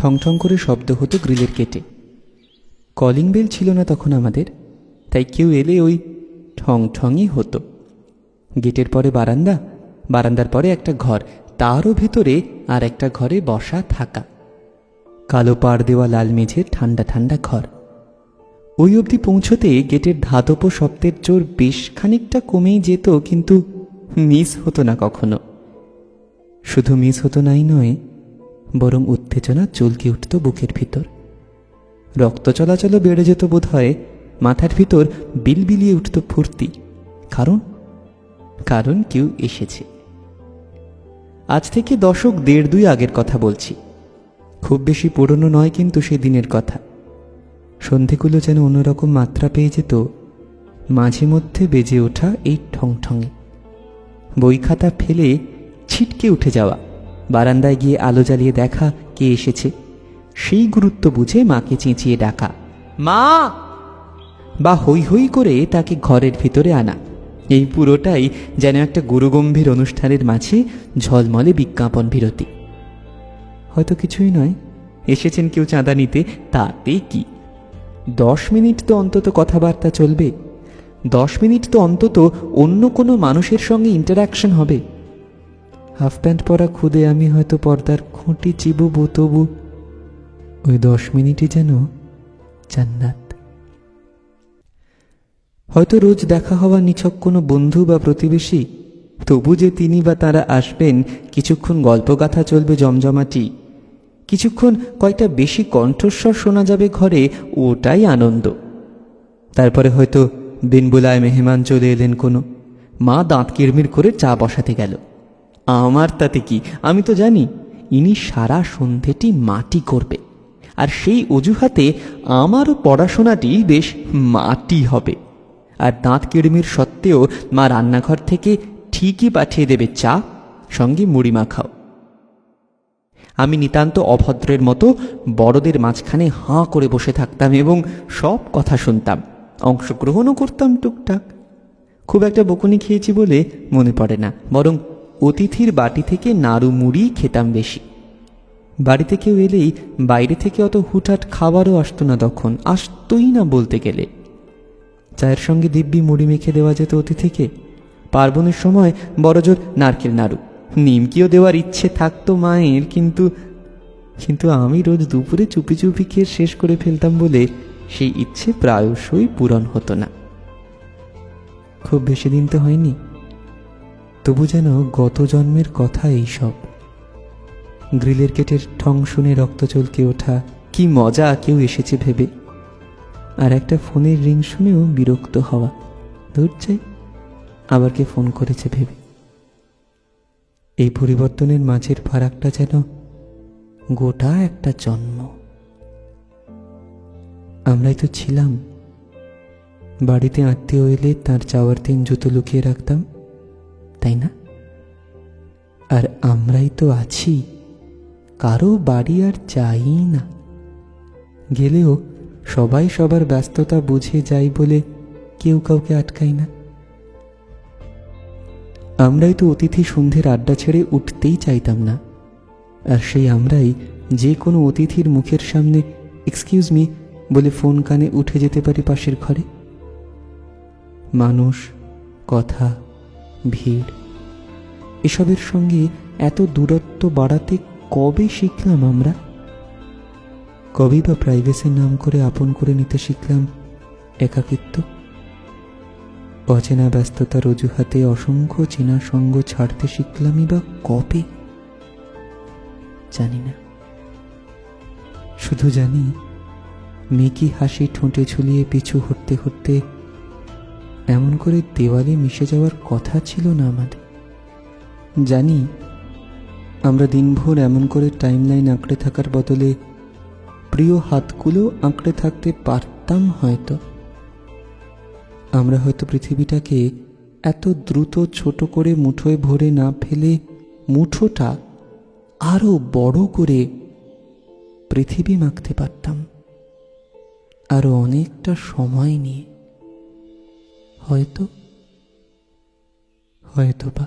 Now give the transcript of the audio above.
ঠং ঠং করে শব্দ হতো গ্রিলের কেটে। কলিং বেল ছিল না তখন আমাদের, তাই কেউ এলে ওই ঠং ঠংই হতো। গেটের পরে বারান্দা, বারান্দার পরে একটা ঘর, তারও ভেতরে আর একটা ঘরে বসা থাকা। কালো পাড় দেওয়া লাল মেঝের ঠান্ডা ঠান্ডা ঘর। ওই অবধি পৌঁছতে গেটের ধাতব শব্দের জোর বেশ খানিকটা কমেই যেত, কিন্তু মিস হতো না কখনো। শুধু মিস হতো নাই নয় বরং উত্তেজনা চলকে উঠত বুকের ভিতর। রক্ত চলাচলও বেড়ে যেত বোধ হয় মাথার ভিতর বিলবিলিয়ে উঠত ফুর্তি। কারণ? কারণ কেউ এসেছে। আজ থেকে দশক দেড় দুই আগের কথা বলছি। খুব বেশি পুরনো নয় কিন্তু সেদিনের কথা। সন্ধেগুলো যেন অন্যরকম মাত্রা পেয়ে যেত, মাঝে মধ্যে বেজে ওঠা এই ঠং ঠঙে বই খাতা ফেলে ছিটকে উঠে যাওয়া। বারান্দায় গিয়ে আলো জ্বালিয়ে দেখা কে এসেছে। সেই গুরুত্ব বুঝে মাকে চেঁচিয়ে ডাকা, মা! বা হই হই করে তাকে ঘরের ভিতরে আনা। এই পুরোটাই যেন একটা গুরুগম্ভীর অনুষ্ঠানের মাঝে ঝলমলে বিজ্ঞাপন বিরতি। হয়তো কিছুই নয়, এসেছেন কেউ চাঁদা নিতে, তাতে কি? দশ মিনিট তো অন্তত কথাবার্তা চলবে। দশ মিনিট তো অন্তত অন্য কোনো মানুষের সঙ্গে ইন্টারাকশন হবে। হাফ প্যান্ট পরা খুদে আমি হয়তো পর্দার খুঁটি চিবুবো, তবু ওই দশ মিনিটই যেন জান্নাত। হয়তো রোজ দেখা হওয়া নিছক কোনো বন্ধু বা প্রতিবেশী, তবু যে তিনি বা তারা আসবেন, কিছুক্ষণ গল্পগাথা চলবে জমজমাটি। কিছুক্ষণ কয়েকটা বেশি কণ্ঠস্বর শোনা যাবে ঘরে, ওটাই আনন্দ। তারপরে হয়তো বিনবুলায় মেহমান চলে এলেন কোনো, মা দাঁত কিরমির করে চা বসাতে গেল। আমার তাতে কি? আমি তো জানি, ইনি সারা সন্ধেটি মাটি করবে, আর সেই অজুহাতে আমারও পড়াশোনাটি বেশ মাটি হবে। আর দাঁত কিড়মির সত্ত্বেও মা রান্নাঘর থেকে ঠিকই পাঠিয়ে দেবে চা, সঙ্গে মুড়ি মাখাও। আমি নিতান্ত অভদ্রের মতো বড়দের মাঝখানে হাঁ করে বসে থাকতাম এবং সব কথা শুনতাম, অংশগ্রহণও করতাম টুকটাক। খুব একটা বকুনি খেয়েছি বলে মনে পড়ে না, বরং অতিথির বাটি থেকে নাড়ু মুড়ি খেতাম বেশি। বাড়িতে কেউ এলেই বাইরে থেকে অত হুটহাট খাবারও আসতো না তখন, আসতোই না বলতে গেলে। চায়ের সঙ্গে দিব্যি মুড়ি মেখে দেওয়া যেত অতিথিকে। পার্বণের সময় বড়জোর নারকেল নাড়ু। নিমকিও দেওয়ার ইচ্ছে থাকতো মায়ের, কিন্তু কিন্তু আমি রোজ দুপুরে চুপি চুপি খেয়ে শেষ করে ফেলতাম বলে সেই ইচ্ছে প্রায়শই পূরণ হতো না। খুব বেশি দিন তো হয়নি। তবু যেন গত জন্মের কথা এইসব গ্রিলের গেটের ঠং শুনে রক্ত চলকে ওঠা, কি মজা কেউ এসেছে ভেবে। আর একটা ফোনের রিং শুনেও বিরক্ত হওয়া ধর চাই, আবার কে ফোন করেছে ভেবে। এই পরিবর্তনের মাঝের ফারাকটা যেন গোটা একটা জন্ম। আমরাই তো ছিলাম। বাড়িতে আত্মীয় এলে তার চাওয়ার দিন জুতো লুকিয়ে রাখতাম। তাই না? আর আমরাই তো আছি, কারও বাড়ি আর চাই না। গেলেও সবাই সবার ব্যস্ততা বুঝে যাই বলে কেউ কাউকে আটকায় না। আমরাই তো অতিথি সন্ধ্যের আড্ডা ছেড়ে উঠতেই চাইতাম না। আর সেই আমরাই যে কোনো অতিথির মুখের সামনে এক্সকিউজ মি বলে ফোন কানে উঠে যেতে পারি পাশের ঘরে। মানুষ, কথা ভিড়। এসবের সঙ্গে এত দূরত্ব বাড়াতে কবে শিখলাম আমরা? কবেই বা প্রাইভেসির নাম করে আপন করে নিতে শিখলাম একাকিত্ব? অচেনা ব্যস্ততার অজুহাতে অসংখ্য চেনা সঙ্গ ছাড়তে শিখলামই বা কবে? জানি না। শুধু জানি, মেকি হাসি ঠোঁটে ঝুলিয়ে পিছু হটতে হটতে এমন করে দেওয়ালে মিশে যাওয়ার কথা ছিল না আমাদের। জানি, আমরা দিনভর এমন করে টাইমলাইন আঁকড়ে থাকার বদলে প্রিয় হাতগুলো আঁকড়ে থাকতে পারতাম হয়তো। আমরা হয়তো পৃথিবীটাকে এত দ্রুত ছোট করে মুঠোয় ভরে না ফেলে মুঠোটা আরও বড় করে পৃথিবী মাখতে পারতাম। আরও অনেকটা সময় নিয়ে। হয়তো হয়তো বা